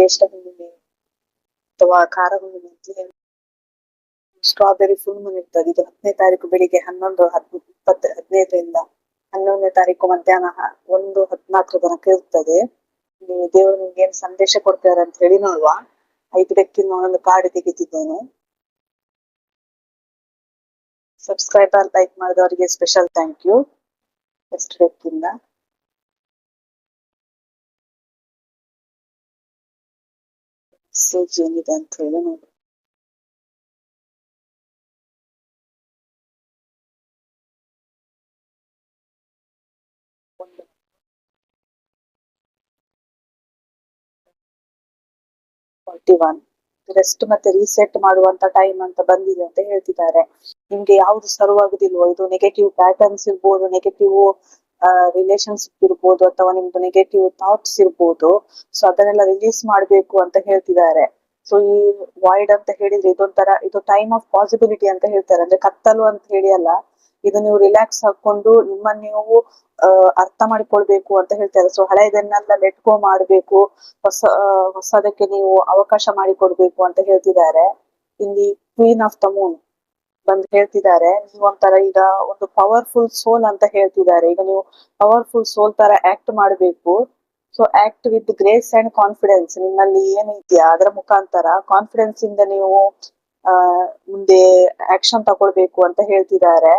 ಜ್ಯೇಷ್ಠ ಹುಣ್ಣಿಮೆ ಅಥವಾ ಖಾರ ಹುಣ್ಣಿಮೆ ಸ್ಟ್ರಾಬೆರಿ ಫುಲ್ ಮೂನ್ ಇರ್ತದೆ. ಇದು ಹತ್ತನೇ ತಾರೀಕು ಬೆಳಿಗ್ಗೆ ಹನ್ನೊಂದು ಹತ್ ಇಪ್ಪತ್ತು, ಹದಿನೈದರಿಂದ ಹನ್ನೊಂದನೇ ತಾರೀಕು ಮಧ್ಯಾಹ್ನ ಒಂದು ಹದಿನಾಲ್ಕು ತನಕ ಇರ್ತದೆ. ದೇವರು ನಿಮ್ಗೆ ಏನ್ ಸಂದೇಶ ಕೊಡ್ತಾರೆ ಅಂತ ಹೇಳಿ ನೋಡುವ. ಐದು ಬೆಕ್ಕಿನ ಒಂದು ಕಾರ್ಡ್ ತೆಗಿತಿದ್ದೇನೆ. ಸಬ್ಸ್ಕ್ರೈಬರ್ ಲೈಕ್ ಮಾಡಿದವರಿಗೆ ಸ್ಪೆಷಲ್ ಥ್ಯಾಂಕ್ ಯು ಎಷ್ಟು ಬೆಕ್ಕಿಂದ? ಮೆಸೇಜ್ doing it ಒಂದು ಫಾರ್ಟಿ ಒನ್ ರೆಸ್ಟ್ ಮತ್ತೆ ರೀಸೆಟ್ ಮಾಡುವಂತ ಟೈಮ್ ಅಂತ ಬಂದಿದೆ ಅಂತ ಹೇಳ್ತಿದ್ದಾರೆ. ನಿಮ್ಗೆ ಯಾವ್ದು ಸರ್ವ್ ಆಗುದಿಲ್ವೋ? ಇದು ನೆಗೆಟಿವ್ ಪ್ಯಾಟರ್ನ್ಸ್ ಇರ್ಬೋದು ನೆಗೆಟಿವ್ ರಿಲೇಶನ್ಶಿಪ್ ಇರ್ಬೋದು ಅಥವಾ ನಿಮ್ದು ನೆಗೆಟಿವ್ ಥಾಟ್ಸ್ ಇರ್ಬೋದು. ಸೊ ಅದನ್ನೆಲ್ಲ ರಿಲೀಸ್ ಮಾಡ್ಬೇಕು ಅಂತ ಹೇಳ್ತಿದ್ದಾರೆ. ಸೊ ಈ ವಾಯ್ಡ್ ಅಂತ ಹೇಳಿದ್ರೆ ಇದೊಂಥರ, ಇದು ಟೈಮ್ ಆಫ್ ಪಾಸಿಬಿಲಿಟಿ ಅಂತ ಹೇಳ್ತಾರೆ. ಅಂದ್ರೆ ಕತ್ತಲು ಅಂತ ಹೇಳಿ ಅಲ್ಲ, ಇದು ನೀವು ರಿಲ್ಯಾಕ್ಸ್ ಹಾಕೊಂಡು ನಿಮ್ಮನ್ನ ನೀವು ಅರ್ಥ ಮಾಡಿಕೊಳ್ಬೇಕು ಅಂತ ಹೇಳ್ತಾರೆ. ಸೊ ಹಳೆಯದನ್ನೆಲ್ಲ ಲೆಟ್ ಗೋ ಮಾಡ್ಬೇಕು. ಹೊಸ ಹೊಸದಕ್ಕೆ ನೀವು ಅವಕಾಶ ಮಾಡಿಕೊಡ್ಬೇಕು ಅಂತ ಹೇಳ್ತಿದ್ದಾರೆ. ಇಲ್ಲಿ ಕ್ವೀನ್ ಆಫ್ ದ ಮೂನ್ ಬಂದು ಹೇಳ್ತಿದ್ದಾರೆ. ನೀವು ಒಂಥರ ಈಗ ಒಂದು ಪವರ್ಫುಲ್ ಸೋಲ್ ಅಂತ ಹೇಳ್ತಿದ್ದಾರೆ. ಈಗ ನೀವು ಪವರ್ಫುಲ್ ಸೋಲ್ ತರ ಆಕ್ಟ್ ಮಾಡಬೇಕು. So act with grace and confidence ನಿಮ್ಮಲ್ಲಿ ಏನಿದೆಯಾ ಅದರ ಮುಖಾಂತರ ಕಾನ್ಫಿಡೆನ್ಸ್ ಇಂದ ನೀವು ಮುಂದೆ ಆಕ್ಷನ್ ತಗೊಳ್ಬೇಕು ಅಂತ ಹೇಳ್ತಿದ್ದಾರೆ.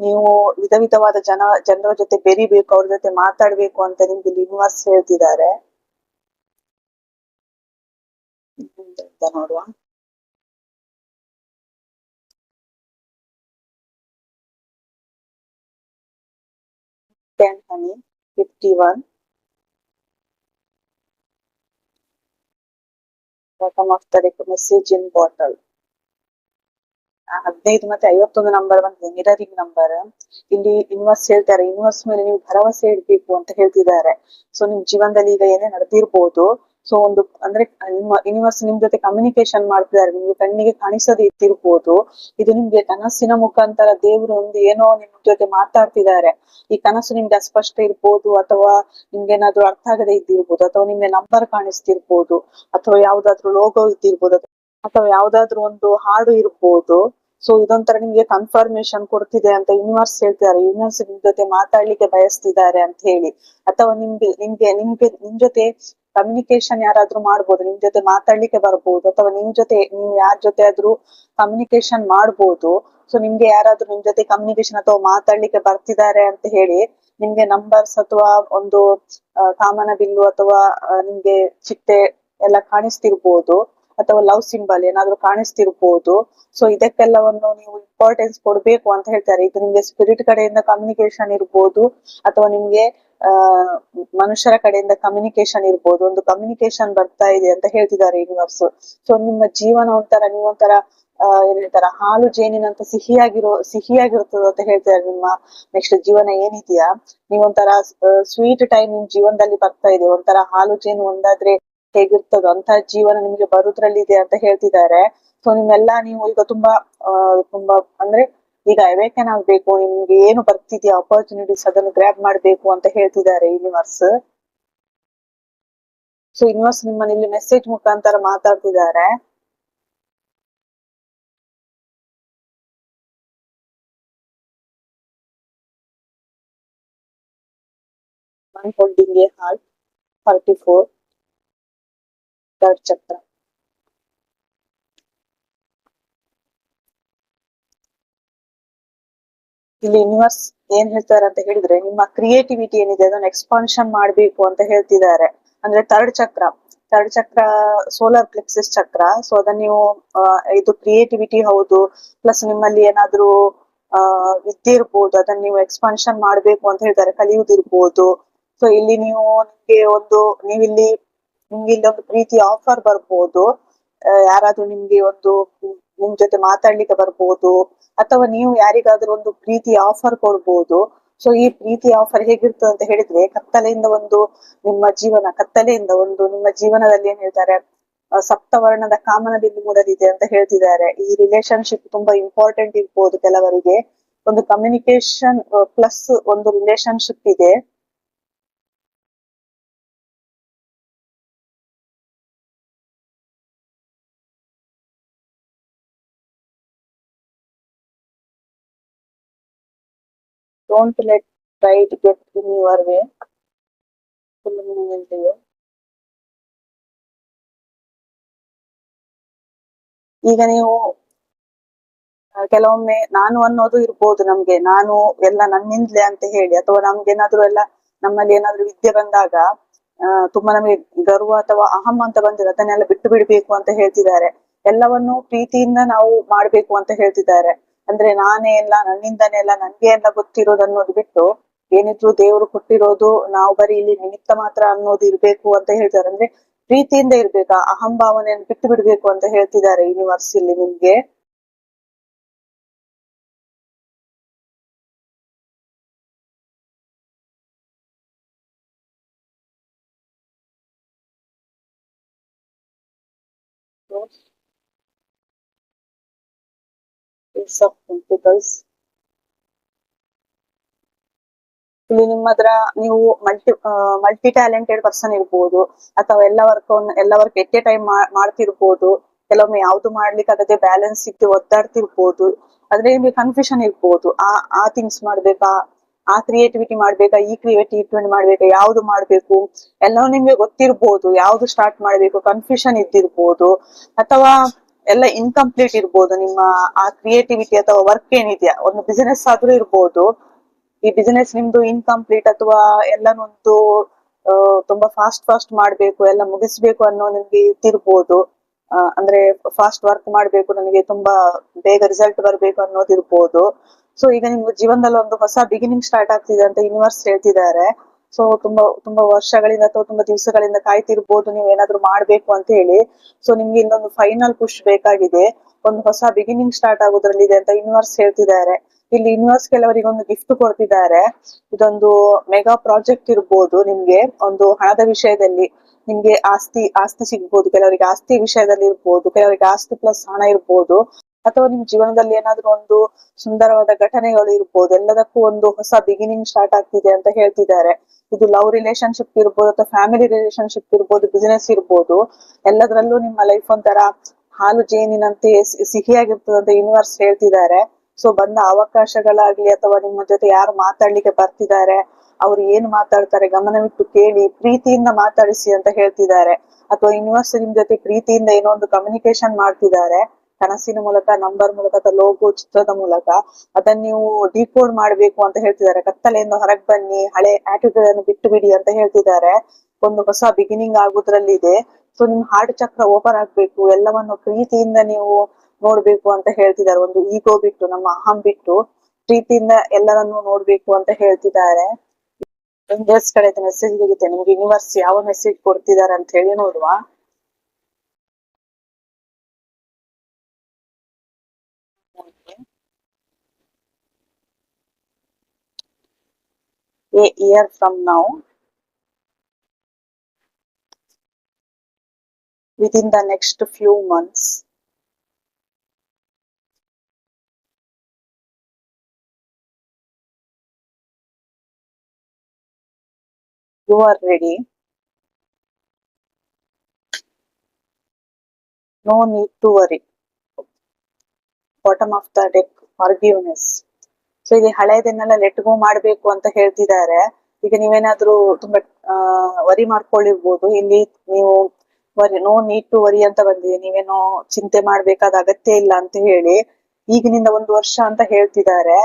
ನೀವು ವಿಧ ವಿಧವಾದ ಜನ, ಜನರ ಜೊತೆ ಬೆರಿಬೇಕು, ಅವ್ರ ಜೊತೆ ಮಾತಾಡ್ಬೇಕು ಅಂತ ನಿಮ್ಗೆ ಯೂನಿವರ್ಸ್ ಹೇಳ್ತಿದ್ದಾರೆ. ನೋಡುವ. Ten honey fifty one of the message in bottle ಹದಿನೈದು ಮತ್ತೆ ಐವತ್ತೊಂದು ನಂಬರ್ ಬಂದಿದೆ ಮಿರರಿಂಗ್ ನಂಬರ್ ಇಲ್ಲಿ ಇನ್ವರ್ಸ್ ಹೇಳ್ತಾರೆ ಇನ್ವರ್ಸ್ ಮೇಲೆ ನೀವು ಭರವಸೆ ಇಡ್ಬೇಕು ಅಂತ ಹೇಳ್ತಿದ್ದಾರೆ. ಸೊ ನಿಮ್ ಜೀವನದಲ್ಲಿ ಈಗ ಏನೇ ನಡೆದಿರ್ಬೋದು ಸೊ ಒಂದು ಅಂದ್ರೆ ನಿಮ್ಮ ಯೂನಿವರ್ಸ್ ನಿಮ್ ಜೊತೆ ಕಮ್ಯುನಿಕೇಶನ್ ಮಾಡ್ತಿದ್ದಾರೆ. ನಿಮ್ಗೆ ಕಣ್ಣಿಗೆ ಕಾಣಿಸೋದೇ ಇದ್ದಿರ್ಬೋದು. ಇದು ನಿಮ್ಗೆ ಕನಸಿನ ಮುಖಾಂತರ ದೇವರು ಒಂದು ಏನೋ ನಿಮ್ ಜೊತೆ ಮಾತಾಡ್ತಿದ್ದಾರೆ. ಈ ಕನಸು ನಿಮ್ಗೆ ಅಸ್ಪಷ್ಟ ಇರ್ಬೋದು ಅಥವಾ ನಿಮ್ಗೆ ಏನಾದ್ರು ಅರ್ಥ ಆಗದೆ ಇದ್ದಿರ್ಬೋದು ಅಥವಾ ನಿಮ್ಗೆ ನಂಬರ್ ಕಾಣಿಸ್ತಿರ್ಬೋದು ಅಥವಾ ಯಾವ್ದಾದ್ರು ಲೋಗೋ ಇದ್ದಿರ್ಬೋದು ಅಥವಾ ಯಾವ್ದಾದ್ರು ಒಂದು ಹಾಡು ಇರ್ಬೋದು. ಸೊ ಇದೊಂಥರ ನಿಮ್ಗೆ ಕನ್ಫರ್ಮೇಶನ್ ಕೊಡ್ತಿದೆ ಅಂತ ಯೂನಿವರ್ಸ್ ಹೇಳ್ತಿದ್ದಾರೆ. ಯೂನಿವರ್ಸ್ ನಿಮ್ ಜೊತೆ ಮಾತಾಡ್ಲಿಕ್ಕೆ ಬಯಸ್ತಿದ್ದಾರೆ ಅಂತ ಹೇಳಿ. ಅಥವಾ ನಿಮ್ಗೆ ನಿಮ್ಗೆ ನಿಮ್ಗೆ, ನಿಮ್ ಜೊತೆ ಕಮ್ಯುನಿಕೇಶನ್ ಯಾರಾದ್ರೂ ಮಾಡ್ಬೋದು, ನಿಮ್ ಜೊತೆ ಮಾತಾಡ್ಲಿಕ್ಕೆ ಬರ್ಬೋದು, ಅಥವಾ ನಿಮ್ ಜೊತೆ, ನೀವು ಯಾರ ಜೊತೆ ಆದ್ರೂ ಕಮ್ಯುನಿಕೇಶನ್ ಮಾಡ್ಬೋದು. ಸೊ ನಿಮ್ಗೆ ಯಾರಾದ್ರೂ ನಿಮ್ ಜೊತೆ ಕಮ್ಯುನಿಕೇಶನ್ ಅಥವಾ ಮಾತಾಡ್ಲಿಕ್ಕೆ ಬರ್ತಿದ್ದಾರೆ ಅಂತ ಹೇಳಿ, ನಿಮ್ಗೆ ನಂಬರ್ಸ್ ಅಥವಾ ಒಂದು ಕಾಮನ ಬಿಲ್ಲು ಅಥವಾ ನಿಮ್ಗೆ ಚಿಟ್ಟೆ ಎಲ್ಲ ಕಾಣಿಸ್ತಿರ್ಬೋದು. ಅಥವಾ ಲವ್ ಸಿಂಬಲ್ ಏನಾದ್ರೂ ಕಾಣಿಸ್ತಿರ್ಬೋದು. ಸೊ ಇದಕ್ಕೆಲ್ಲವನ್ನು ನೀವು ಇಂಪಾರ್ಟೆನ್ಸ್ ಕೊಡ್ಬೇಕು ಅಂತ ಹೇಳ್ತಾರೆ. ಇದು ನಿಮ್ಗೆ ಸ್ಪಿರಿಟ್ ಕಡೆಯಿಂದ ಕಮ್ಯುನಿಕೇಶನ್ ಇರ್ಬೋದು, ಅಥವಾ ನಿಮ್ಗೆ ಮನುಷ್ಯರ ಕಡೆಯಿಂದ ಕಮ್ಯುನಿಕೇಶನ್ ಇರ್ಬೋದು. ಒಂದು ಕಮ್ಯುನಿಕೇಶನ್ ಬರ್ತಾ ಇದೆ ಅಂತ ಹೇಳ್ತಿದ್ದಾರೆ ಯೂನಿವರ್ಸ್ ಸೊ ನಿಮ್ಮ ಜೀವನ ಒಂಥರ ನೀವೊಂಥರ ಅಹ್ ಏನ್ ಹೇಳ್ತಾರ, ಹಾಲು ಜೇನಿನಂತ ಸಿಹಿಯಾಗಿರೋ ಸಿಹಿಯಾಗಿರ್ತದೆ ಅಂತ ಹೇಳ್ತಾರೆ ನಿಮ್ಮ ನೆಕ್ಸ್ಟ್ ಜೀವನ ಏನಿದೆಯಾ? ನೀವೊಂಥರ ಸ್ವೀಟ್ ಟೈಮ್ ನಿಮ್ ಜೀವನದಲ್ಲಿ ಬರ್ತಾ ಇದೆ. ಒಂಥರ ಹಾಲು ಜೇನು ಒಂದಾದ್ರೆ ಹೇಗಿರ್ತದೋ ಅಂತ ಜೀವನ ನಿಮ್ಗೆ ಬರುದ್ರಲ್ಲಿ ಇದೆ ಅಂತ ಹೇಳ್ತಿದ್ದಾರೆ. ಸೊ ನಿಮ್ಮೆಲ್ಲ ನೀವು ಈಗ ತುಂಬಾ ತುಂಬಾ ಅಂದ್ರೆ ಈಗ ಅವೇಕನ್ ಆಗ್ಬೇಕು ನಿಮ್ಗೆ ಏನು ಬರ್ತಿದ್ಯಾ ಅಪರ್ಚುನಿಟೀಸ್ ಅದನ್ನು ಗ್ರಾಬ್ ಮಾಡ್ಬೇಕು ಅಂತ ಹೇಳ್ತಿದ್ದಾರೆ ಯೂನಿವರ್ಸ್ ಸೊ ಯೂನಿವರ್ಸ್ ನಿಮ್ಮನ್ನ ಇಲ್ಲಿ ಮೆಸೇಜ್ ಮುಖಾಂತರ ಮಾತಾಡ್ತಿದ್ದಾರೆ. Holding holding a heart, 44, third chakra. ಇಲ್ಲಿ ಯೂನಿವರ್ಸ್ ಏನ್ ಹೇಳ್ತಾರೆ ಅಂತ ಹೇಳಿದ್ರೆ, ನಿಮ್ಮ ಕ್ರಿಯೇಟಿವಿಟಿ ಏನಿದೆ ಅದನ್ನ ಎಕ್ಸ್ಪಾನ್ಷನ್ ಮಾಡ್ಬೇಕು ಅಂತ ಹೇಳ್ತಿದ್ದಾರೆ. ಅಂದ್ರೆ ಥರ್ಡ್ ಚಕ್ರ ಥರ್ಡ್ ಚಕ್ರ ಸೋಲಾರ್ ಪ್ಲೆಕ್ಸಿಸ್ ಚಕ್ರ ಸೊ ಅದನ್ನ ನೀವು ಇದು ಕ್ರಿಯೇಟಿವಿಟಿ ಹೌದು ಪ್ಲಸ್ ನಿಮ್ಮಲ್ಲಿ ಏನಾದ್ರೂ ವಿದ್ಯೆ ಇರ್ಬೋದು, ಅದನ್ನ ನೀವು ಎಕ್ಸ್ಪಾನ್ಷನ್ ಮಾಡ್ಬೇಕು ಅಂತ ಹೇಳ್ತಾರೆ ಕಲಿಯುವುದಿರ್ಬೋದು ಸೊ ಇಲ್ಲಿ ನೀವು, ನಿಮ್ಗೆ ಒಂದು, ನೀವಿಲ್ಲಿ ನಿಮ್ಗೆ ಇಲ್ಲೊಂದು ಪ್ರೀತಿ ಆಫರ್ ಬರ್ಬೋದು. ಯಾರಾದ್ರೂ ನಿಮ್ಗೆ ಒಂದು ನಿಮ್ ಜೊತೆ ಮಾತಾಡ್ಲಿಕ್ಕೆ ಬರ್ಬೋದು. ಅಥವಾ ನೀವು ಯಾರಿಗಾದ್ರೂ ಒಂದು ಪ್ರೀತಿ ಆಫರ್ ಕೊಡ್ಬೋದು. ಸೊ ಈ ಪ್ರೀತಿ ಆಫರ್ ಹೇಗಿರ್ತದೆ ಅಂತ ಹೇಳಿದ್ರೆ, ಕತ್ತಲೆಯಿಂದ ಒಂದು ನಿಮ್ಮ ಜೀವನ, ಕತ್ತಲೆಯಿಂದ ಒಂದು ನಿಮ್ಮ ಜೀವನದಲ್ಲಿ ಏನ್ ಹೇಳ್ತಾರೆ ಸಪ್ತವರ್ಣದ ಕಾಮನ ಬಿಂದು ಮೂಡಲಿದೆ ಅಂತ ಹೇಳ್ತಿದ್ದಾರೆ. ಈ ರಿಲೇಶನ್ಶಿಪ್ ತುಂಬಾ ಇಂಪಾರ್ಟೆಂಟ್ ಇರ್ಬೋದು ಕೆಲವರಿಗೆ. ಒಂದು ಕಮ್ಯುನಿಕೇಶನ್ ಪ್ಲಸ್ ಒಂದು ರಿಲೇಶನ್ಶಿಪ್ ಇದೆ. To get in your way full ಮೂಮೆಂಟಿಗೆ ಈಗ ನೀವು ಕೆಲವೊಮ್ಮೆ ನಾನು ಅನ್ನೋದು ಇರ್ಬೋದು ನಮ್ಗೆ. ನಾನು ಎಲ್ಲ ನನ್ನಿಂದಲೇ ಅಂತ ಹೇಳಿ. ಅಥವಾ ನಮ್ಗೆ ಏನಾದ್ರು ಎಲ್ಲ ನಮ್ಮಲ್ಲಿ ಏನಾದ್ರು ವಿದ್ಯೆ ಬಂದಾಗ ತುಂಬಾ ನಮಗೆ ಗರ್ವ ಅಥವಾ ಅಹಂ ಅಂತ ಬಂದಿದೆ. ಅದನ್ನೆಲ್ಲ ಬಿಟ್ಟು ಬಿಡ್ಬೇಕು ಅಂತ ಹೇಳ್ತಿದ್ದಾರೆ. ಎಲ್ಲವನ್ನು ಪ್ರೀತಿಯಿಂದ ನಾವು ಮಾಡ್ಬೇಕು ಅಂತ ಹೇಳ್ತಿದ್ದಾರೆ. ಅಂದ್ರೆ ನಾನೇ ಎಲ್ಲ, ನನ್ನಿಂದನೇ ಎಲ್ಲ, ನನ್ಗೆ ಎಲ್ಲ ಗೊತ್ತಿರೋದು ಅನ್ನೋದು ಬಿಟ್ಟು ಏನಿದ್ರು ದೇವರು ಕೊಟ್ಟಿರೋದು ನಾವು ಬರೀ ಇಲ್ಲಿ ನಿಮಿತ್ತ ಮಾತ್ರ ಅನ್ನೋದು ಇರ್ಬೇಕು ಅಂತ ಹೇಳ್ತಾರೆ. ಅಂದ್ರೆ ಪ್ರೀತಿಯಿಂದ ಇರ್ಬೇಕು, ಆ ಅಹಂ ಭಾವನೆಯನ್ನು ಬಿಟ್ಟು ಬಿಡ್ಬೇಕು ಅಂತ ಹೇಳ್ತಿದ್ದಾರೆ ಯೂನಿವರ್ಸ್ ಇಲ್ಲಿ ನಿಮ್ಗೆ. Of because ಇಲ್ಲಿ ನಿಮ್ಮ ಹತ್ರ ನೀವು ಮಲ್ಟಿ ಮಲ್ಟಿ ಟ್ಯಾಲೆಂಟೆಡ್ ಪರ್ಸನ್ ಇರ್ಬೋದು, ಅಥವಾ ಎಲ್ಲ ವರ್ಕ್ ಎಲ್ಲ ವರ್ಕ್ ಎಟ್ಟೆ ಟೈಮ್ ಮಾಡ್ತಿರ್ಬೋದು, ಕೆಲವೊಮ್ಮೆ ಯಾವ್ದು ಮಾಡ್ಲಿಕ್ಕೆ ಆಗದೆ ಬ್ಯಾಲೆನ್ಸ್ ಸಿಕ್ಕಿ ಒದ್ದಾಡ್ತಿರ್ಬೋದು ಅದ್ರಲ್ಲಿ ನಿಮ್ಗೆ ಕನ್ಫ್ಯೂಷನ್ ಇರ್ಬೋದು. ಆ ಆ ಥಿಂಗ್ಸ್ ಮಾಡ್ಬೇಕಾ? ಆ ಕ್ರಿಯೇಟಿವಿಟಿ ಮಾಡ್ಬೇಕಾ? ಈ ಕ್ರಿಯೇಟಿವಿಟಿ ಮಾಡ್ಬೇಕಾ? ಯಾವ್ದು ಮಾಡ್ಬೇಕು? ಎಲ್ಲವೂ ನಿಮ್ಗೆ ಗೊತ್ತಿರ್ಬೋದು. ಯಾವ್ದು ಸ್ಟಾರ್ಟ್ ಮಾಡ್ಬೇಕು? ಕನ್ಫ್ಯೂಷನ್ ಇದ್ದಿರ್ಬೋದು. ಅಥವಾ ಎಲ್ಲ ಇನ್ಕಂಪ್ಲೀಟ್ ಇರ್ಬೋದು. ನಿಮ್ಮ ಆ ಕ್ರಿಯೇಟಿವಿಟಿ ಅಥವಾ ವರ್ಕ್ ಏನಿದೆಯಾ? ಒಂದು ಬಿಸಿನೆಸ್ ಆದ್ರೂ ಇರ್ಬೋದು. ಈ ಬಿಸಿನೆಸ್ ನಿಮ್ದು ಇನ್ಕಂಪ್ಲೀಟ್ ಅಥವಾ ಎಲ್ಲನೊಂದು ತುಂಬಾ ಫಾಸ್ಟ್ ಫಾಸ್ಟ್ ಮಾಡ್ಬೇಕು, ಎಲ್ಲ ಮುಗಿಸ್ಬೇಕು ಅನ್ನೋ ನಿಮ್ಗೆ ಇರ್ಬೋದು ಅಂದ್ರೆ ಫಾಸ್ಟ್ ವರ್ಕ್ ಮಾಡ್ಬೇಕು ನನಗೆ ತುಂಬಾ ಬೇಗ ರಿಸಲ್ಟ್ ಬರ್ಬೇಕು ಅನ್ನೋದಿರ್ಬೋದು. ಸೊ ಈಗ ನಿಮ್ಗೆ ಜೀವನದಲ್ಲಿ ಒಂದು ಹೊಸ ಬಿಗಿನಿಂಗ್ ಸ್ಟಾರ್ಟ್ ಆಗ್ತಿದೆ ಅಂತ ಯೂನಿವರ್ಸ್ ಹೇಳ್ತಿದ್ದಾರೆ. ಸೊ ತುಂಬಾ ತುಂಬಾ ವರ್ಷಗಳಿಂದ ಅಥವಾ ತುಂಬಾ ದಿವಸಗಳಿಂದ ಕಾಯ್ತಿರ್ಬೋದು, ನೀವು ಏನಾದ್ರು ಮಾಡ್ಬೇಕು ಅಂತ ಹೇಳಿ. ಸೊ ನಿಮ್ಗೆ ಇನ್ನೊಂದು ಫೈನಲ್ ಪುಷ್ ಬೇಕಾಗಿದೆ. ಒಂದು ಹೊಸ ಬಿಗಿನಿಂಗ್ ಸ್ಟಾರ್ಟ್ ಆಗೋದ್ರಲ್ಲಿ ಇದೆ ಅಂತ ಯೂನಿವರ್ಸ್ ಹೇಳ್ತಿದ್ದಾರೆ. ಇಲ್ಲಿ ಯೂನಿವರ್ಸ್ ಕೆಲವರಿಗೆ ಒಂದು ಗಿಫ್ಟ್ ಕೊಡ್ತಿದ್ದಾರೆ. ಇದೊಂದು ಮೆಗಾ ಪ್ರಾಜೆಕ್ಟ್ ಇರ್ಬೋದು ನಿಮ್ಗೆ. ಒಂದು ಹಣದ ವಿಷಯದಲ್ಲಿ ನಿಮ್ಗೆ ಆಸ್ತಿ ಆಸ್ತಿ ಸಿಗ್ಬೋದು. ಕೆಲವರಿಗೆ ಆಸ್ತಿ ವಿಷಯದಲ್ಲಿ ಇರ್ಬೋದು. ಕೆಲವರಿಗೆ ಆಸ್ತಿ ಪ್ಲಸ್ ಹಣ ಇರ್ಬೋದು. ಅಥವಾ ನಿಮ್ ಜೀವನದಲ್ಲಿ ಏನಾದ್ರೂ ಒಂದು ಸುಂದರವಾದ ಘಟನೆಗಳು ಇರ್ಬೋದು, ಎಲ್ಲದಕ್ಕೂ ಒಂದು ಹೊಸ ಬಿಗಿನಿಂಗ್ ಸ್ಟಾರ್ಟ್ ಆಗ್ತಿದೆ ಅಂತ ಹೇಳ್ತಿದ್ದಾರೆ. ಇದು ಲವ್ ರಿಲೇಶನ್ಶಿಪ್ ಇರ್ಬೋದು ಅಥವಾ ಫ್ಯಾಮಿಲಿ ರಿಲೇಶನ್ಶಿಪ್ ಇರ್ಬೋದು ಬಿಸಿನೆಸ್ ಇರ್ಬೋದು, ಎಲ್ಲದರಲ್ಲೂ ನಿಮ್ಮ ಲೈಫ್ ಒಂಥರ ಹಾಲು ಜೇನಿನಂತೆ ಅಂತ ಯೂನಿವರ್ಸ್ ಹೇಳ್ತಿದ್ದಾರೆ. ಸೊ ಬಂದ ಅವಕಾಶಗಳಾಗ್ಲಿ ಅಥವಾ ನಿಮ್ಮ ಜೊತೆ ಯಾರು ಮಾತಾಡ್ಲಿಕ್ಕೆ ಬರ್ತಿದ್ದಾರೆ, ಅವ್ರು ಏನ್ ಮಾತಾಡ್ತಾರೆ ಗಮನವಿಟ್ಟು ಕೇಳಿ, ಪ್ರೀತಿಯಿಂದ ಮಾತಾಡಿಸಿ ಅಂತ ಹೇಳ್ತಿದ್ದಾರೆ. ಅಥವಾ ಯೂನಿವರ್ಸ್ ನಿಮ್ ಜೊತೆ ಪ್ರೀತಿಯಿಂದ ಏನೋ ಒಂದು ಕಮ್ಯುನಿಕೇಶನ್ ಮಾಡ್ತಿದ್ದಾರೆ. ಕನಸಿನ ಮೂಲಕ ನಂಬರ್ ಮೂಲಕ ಅಥವಾ ಲೋಗೋ ಚಿತ್ರದ ಮೂಲಕ ಅದನ್ನ ನೀವು ಡಿಕೋಡ್ ಮಾಡ್ಬೇಕು ಅಂತ ಹೇಳ್ತಿದ್ದಾರೆ. ಕತ್ತಲೆಯಿಂದ ಹೊರಗ್ ಬನ್ನಿ, ಹಳೆ ಆಟಿಟ್ಯೂಡ್ ಅನ್ನು ಬಿಟ್ಟು ಬಿಡಿ ಅಂತ ಹೇಳ್ತಿದ್ದಾರೆ. ಒಂದು ಹೊಸ ಬಿಗಿನಿಂಗ್ ಆಗುದ್ರಲ್ಲಿ ಇದೆ ಸೊ ನಿಮ್ ಹಾರ್ಟ್ ಚಕ್ರ ಓಪನ್ ಆಗ್ಬೇಕು. ಎಲ್ಲವನ್ನು ಪ್ರೀತಿಯಿಂದ ನೀವು ನೋಡ್ಬೇಕು ಅಂತ ಹೇಳ್ತಿದ್ದಾರೆ. ಒಂದು ಈಗೋ ಬಿಟ್ಟು, ನಮ್ಮ ಅಹಂ ಬಿಟ್ಟು ಪ್ರೀತಿಯಿಂದ ಎಲ್ಲರನ್ನು ನೋಡ್ಬೇಕು ಅಂತ ಹೇಳ್ತಿದ್ದಾರೆ. ಕಡೆ ಮೆಸೇಜ್ ಸಿಗುತ್ತೆ ನಿಮ್ಗೆ ಯೂನಿವರ್ಸ್ ಯಾವ ಮೆಸೇಜ್ ಕೊಡ್ತಿದ್ದಾರೆ ಅಂತ ಹೇಳಿ ನೋಡುವ. A year from now within the next few months you are ready. No need to worry. Bottom of the deck forgiveness so ಇಲ್ಲಿ ಹಳೆಯದನ್ನೆಲ್ಲ ಲೆಟ್ ಗೋ ಮಾಡ್ಬೇಕು ಅಂತ ಹೇಳ್ತಿದ್ದಾರೆ. ಈಗ ನೀವೇನಾದ್ರೂ ತುಂಬಾ ವರಿ ಮಾಡ್ಕೊಳ್ಳಿರ್ಬೋದು ಇಲ್ಲಿ ನೀವು worry no need to worry ಅಂತ ಬಂದಿದೆ. ನೀವೇನೋ ಚಿಂತೆ ಮಾಡ್ಬೇಕಾದ ಅಗತ್ಯ ಇಲ್ಲ ಅಂತ ಹೇಳಿ ಈಗಿನಿಂದ ಒಂದು ವರ್ಷ ಅಂತ ಹೇಳ್ತಿದ್ದಾರೆ.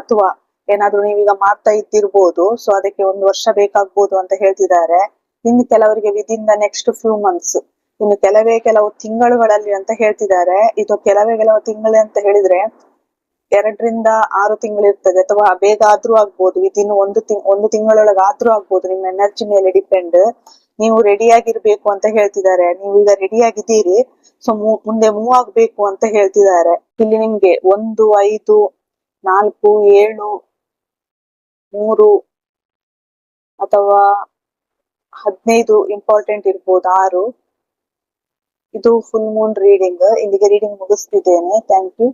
ಅಥವಾ ಏನಾದ್ರೂ ನೀವೀಗ ಮಾಡ್ತಾ ಇದ್ದಿರ್ಬೋದು. ಸೊ ಅದಕ್ಕೆ ಒಂದು ವರ್ಷ ಬೇಕಾಗ್ಬೋದು ಅಂತ ಹೇಳ್ತಿದ್ದಾರೆ. ಇನ್ನು ಕೆಲವರಿಗೆ within the next few months ಇನ್ನು ಕೆಲವೇ ಕೆಲವು ತಿಂಗಳುಗಳಲ್ಲಿ ಅಂತ ಹೇಳ್ತಿದ್ದಾರೆ. ಇದು ಕೆಲವೇ ಕೆಲವು ತಿಂಗಳು ಅಂತ ಹೇಳಿದ್ರೆ ಎರಡರಿಂದ ಆರು ತಿಂಗಳು ಇರ್ತದೆ. ಅಥವಾ ಬೇಗ ಆದ್ರೂ ಆಗ್ಬೋದು. ವಿದಿನ್ ಒಂದು ತಿಂಗ್ ಒಂದು ತಿಂಗಳೊಳಗೆ ಆದ್ರೂ ಆಗ್ಬೋದು. ನಿಮ್ಮ ಎನರ್ಜಿ ಮೇಲೆ ಡಿಪೆಂಡ್ ನೀವು ರೆಡಿ ಆಗಿರ್ಬೇಕು ಅಂತ ಹೇಳ್ತಿದ್ದಾರೆ. ನೀವು ಈಗ ರೆಡಿ ಆಗಿದ್ದೀರಿ. ಸೊ ಮುಂದೆ ಮೂವ್ ಆಗ್ಬೇಕು ಅಂತ ಹೇಳ್ತಿದ್ದಾರೆ. ಇಲ್ಲಿ ನಿಮ್ಗೆ ಒಂದು, ಐದು, ನಾಲ್ಕು, ಏಳು, ಮೂರು ಅಥವಾ ಹದಿನೈದು ಇಂಪಾರ್ಟೆಂಟ್ ಇರ್ಬೋದು. ಆರು. ಇದು ಫುಲ್ ಮೂನ್ ರೀಡಿಂಗ್ ಇಲ್ಲಿಗೆ ರೀಡಿಂಗ್ ಮುಗಿಸ್ತಿದ್ದೇನೆ. Thank you